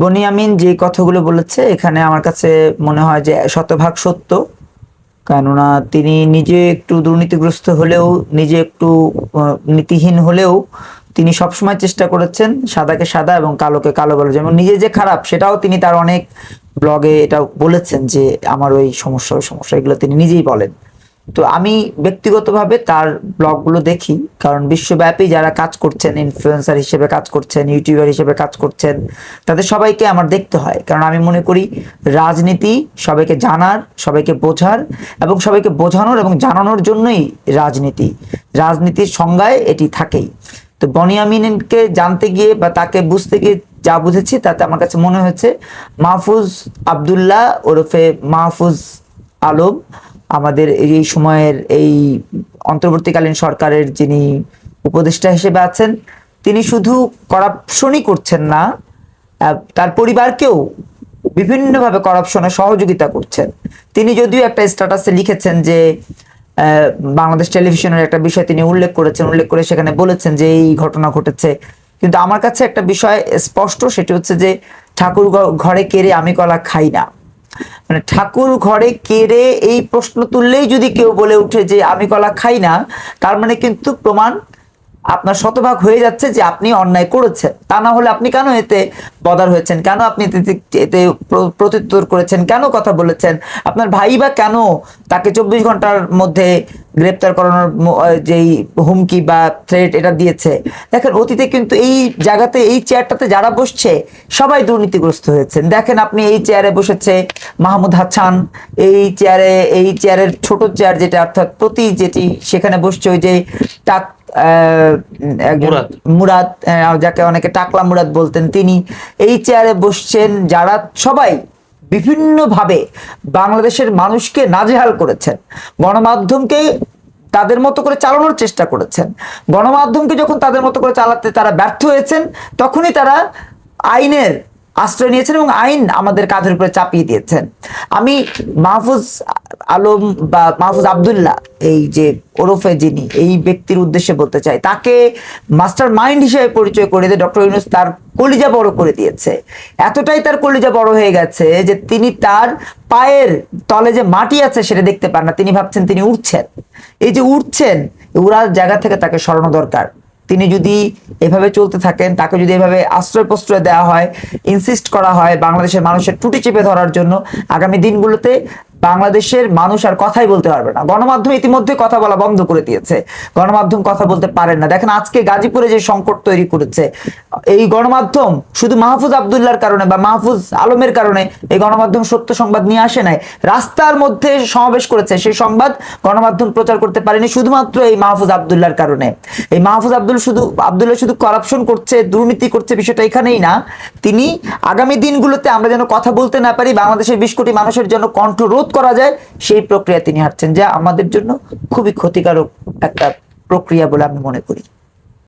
বনিয়ামিন যে কথাগুলো বলেছে, এখানে আমার কাছে মনে হয় যে শতভাগ সত্য। কেননা তিনি নিজে একটু দুর্নীতিগ্রস্ত হলেও, নিজে একটু নীতিহীন হলেও তিনি সবসময় চেষ্টা করেছেন সাদাকে সাদা এবং কালোকে কালো বলে। যেমন নিজে যে খারাপ, সেটাও তিনি তার অনেক ব্লগে এটা বলেছেন যে, আমার ওই সমস্যা ওই সমস্যা, এগুলো তিনি নিজেই বলেন। তো আমি ব্যক্তিগতভাবে তার ব্লগগুলো দেখি, কারণ বিশ্বব্যাপী যারা কাজ করছেন ইনফ্লুয়েন্সার হিসেবে কাজ করছেন ইউটিউবার হিসেবে কাজ করছেন, তাদের সবাইকে আমার দেখতে হয়। কারণ আমি মনে করি রাজনীতি সবাইকে জানার, সবাইকে বোঝার এবং সবাইকে বোঝানোর এবং জানানোর জন্যই রাজনীতি। রাজনীতির সংজ্ঞায় এটি থাকেই। তো বনিয়ামিনকে জানতে গিয়ে বা তাকে বুঝতে গিয়ে যা বুঝেছি, তাতে আমার কাছে মনে হয়েছে, মাহফুজ আবদুল্লাহ ওরফে মাহফুজ আলম আমাদের এই সময়ের এই অন্তর্বর্তীকালীন সরকারের যিনি উপদেষ্টা হিসেবে আছেন, তিনি শুধু করাপশনই করছেন না তার পরিবারকেও বিভিন্নভাবে করাপশনে সহযোগিতা করছেন। তিনি যদিও একটা স্ট্যাটাসে লিখেছেন যে বাংলাদেশ টেলিভিশনের একটা বিষয় তিনি উল্লেখ করেছেন, উল্লেখ করে সেখানে বলেছেন যে এই ঘটনা ঘটেছে। কিন্তু আমার কাছে একটা বিষয় স্পষ্ট, সেটি হচ্ছে যে ঠাকুর ঘরে কেড়ে আমি কলা খাই না। মানে ঠাকুর ঘরে কেড়ে এই প্রশ্ন তুললেই যদি কেউ বলে উঠে যে আমি কলা খাই না, তার মানে কিন্তু প্রমাণ আপনার শতভাগ হয়ে যাচ্ছে যে আপনি অন্যায় করেছেন। তা না হলে আপনি কেন এতে বদার হয়েছেন? কেন আপনি এতে- এতে প্র- প্রত্যুত্তর করেছেন? কেন কথা বলেছেন? আপনার ভাই বা কেন তাকে চব্বিশ ঘণ্টার মধ্যে গ্রেপ্তার করানোর যেই হুমকি বা থ্রেট এটা দিয়েছে? দেখেন, অতীতে কিন্তু এই জায়গাতে, এই চেয়ারটাতে যারা বসছে, সবাই দুর্নীতিগ্রস্ত হয়েছেন। দেখেন, আপনি এই চেয়ারে বসেছে মাহমুদ হাসান এই চেয়ারে এই চেয়ারের ছোট চেয়ার যেটা, অর্থাৎ প্রতি যেটি সেখানে বসছে, ওই যে টাক মুরাদ। যাকে অনেকে টাকলা মুরাদ বলতেন তিনি এই চেয়ারে বসছেন যারা সবাই বিভিন্নভাবে বাংলাদেশের মানুষকে নাজেহাল করেছেন গণমাধ্যমকে তাদের মতো করে চালানোর চেষ্টা করেছেন গণমাধ্যমকে যখন তাদের মতো করে চালাতে তারা ব্যর্থ হয়েছেন তখনই তারা আইনের আশ্রয় নিয়েছেন এবং আইন আমাদের কাঁধের উপরে চাপিয়ে দিয়েছেন। আমি মাহফুজ আলম বা মাহফুজ আবদুল্লাহ, এই যে ওরফে যিনি, এই ব্যক্তির উদ্দেশ্যে বলতে চাই, তাকে মাস্টার মাইন্ড হিসেবে পরিচয় করে দিয়ে ডক্টর ইউনুস তার কলিজা বড় করে দিয়েছে। এতটাই তার কলিজা বড় হয়ে গেছে যে তিনি তার পায়ের তলে যে মাটি আছে সেটা দেখতে পান না। তিনি ভাবছেন তিনি উঠছেন এই যে উঠছেন উড়ার জায়গা থেকে তাকে সরানো দরকার। তিনি যদি এভাবে চলতে থাকেন, তাকে যদি এভাবে আশ্রয় প্রশ্রয় দেওয়া হয় ইনসিস্ট করা হয় বাংলাদেশের মানুষের টুটি চেপে ধরার জন্য, আগামী দিনগুলোতে বাংলাদেশের মানুষ আর কথাই বলতে পারবে না। গণমাধ্যম ইতিমধ্যে কথা বলা বন্ধ করে দিয়েছে। গণমাধ্যম কথা বলতে পারেন না। দেখেন, আজকে গাজীপুরে যে সংকট তৈরি করেছে, এই গণমাধ্যম শুধু মাহফুজ আবদুল্লার কারণে বা মাহফুজ আলমের কারণে এই গণমাধ্যম সত্য সংবাদ নিয়ে আসে নাই। রাস্তার মধ্যে সমাবেশ করেছে। সেই সংবাদ গণমাধ্যম প্রচার করতে পারেনি শুধুমাত্র এই মাহফুজ আবদুল্লার কারণে। এই মাহফুজ আব্দুল শুধু, আবদুল্লাহ শুধু করাপশন করছে, দুর্নীতি করছে বিষয়টা এখানেই না। তিনি আগামী দিনগুলোতে আমরা যেন কথা বলতে না পারি, বাংলাদেশের বিশ কোটি মানুষের জন্য কণ্ঠ রোধ করা যায়, সেই প্রক্রিয়া তিনি হাঁটছেন, যা আমাদের জন্য খুবই ক্ষতিকারক একটা প্রক্রিয়া বলে আমি মনে করি।